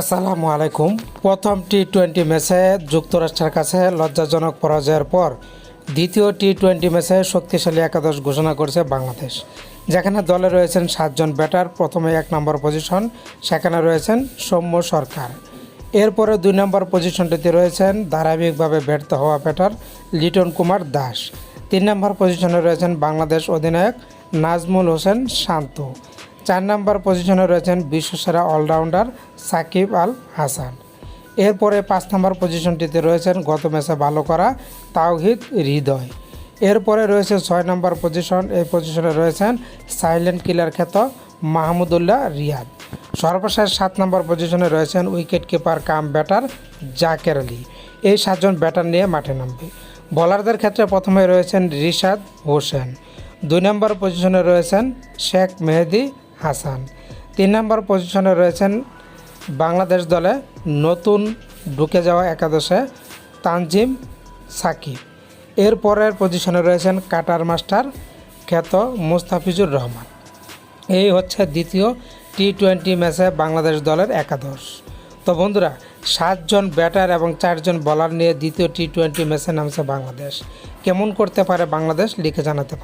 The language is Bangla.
আসসালামু আলাইকুম। প্রথম টি টোয়েন্টি ম্যাচে যুক্তরাষ্ট্রের কাছে লজ্জাজনক পরাজয়ের পর দ্বিতীয় টি টোয়েন্টি ম্যাচে শক্তিশালী একাদশ ঘোষণা করেছে বাংলাদেশ। যেখানে দলে রয়েছেন সাতজন ব্যাটার, প্রথমে এক নম্বর পজিশন সেখানে রয়েছেন সৌম্য সরকার। এরপরে দুই নম্বর পজিশনটিতে রয়েছেন ধারাবাহিকভাবে ব্যর্থ হওয়া ব্যাটার লিটন কুমার দাস। তিন নম্বর পজিশনে রয়েছেন বাংলাদেশ অধিনায়ক নাজমুল হোসেন শান্ত। চার নম্বর পজিশনে রয়েছেন বিশ্বসেরা অলরাউন্ডার সাকিব আল হাসান এরপরে পাঁচ নম্বর পজিশনটিতে রয়েছেন গত ম্যাচে ভালো করা তাওহিদ হৃদয়। এরপরে রয়েছে ছয় নম্বর পজিশন এই পজিশনে রয়েছেন সাইলেন্ট কিলার খ্যাত মাহমুদুল্লাহ রিয়াদ। সর্বশেষ সাত নম্বর পজিশনে রয়েছেন wicket keeper cum batter Jaker Ali. এই সাতজন ব্যাটার নিয়ে মাঠে নামবে। বোলারদের ক্ষেত্রে প্রথমে রয়েছেন রিশাদ হোসেন। দুই নম্বর পজিশনে রয়েছেন শেখ মেহেদি হাসান। তিন নম্বর পজিশনে রয়েছেন বাংলাদেশ দলে নতুন ঢুকে যাওয়া একাদশে তানজিম সাকিব এর পরের পজিশনে রয়েছেন কাটার মাস্টার খ্যাত মুস্তাফিজুর রহমান। এই হচ্ছে দ্বিতীয় টি টোয়েন্টি ম্যাচে বাংলাদেশ দলের একাদশ। তো বন্ধুরা, সাতজন ব্যাটার এবং চারজন বলার নিয়ে দ্বিতীয় টি টোয়েন্টি ম্যাচে নামছে বাংলাদেশ। কেমন করতে পারে বাংলাদেশ, লিখে জানাতে পারে।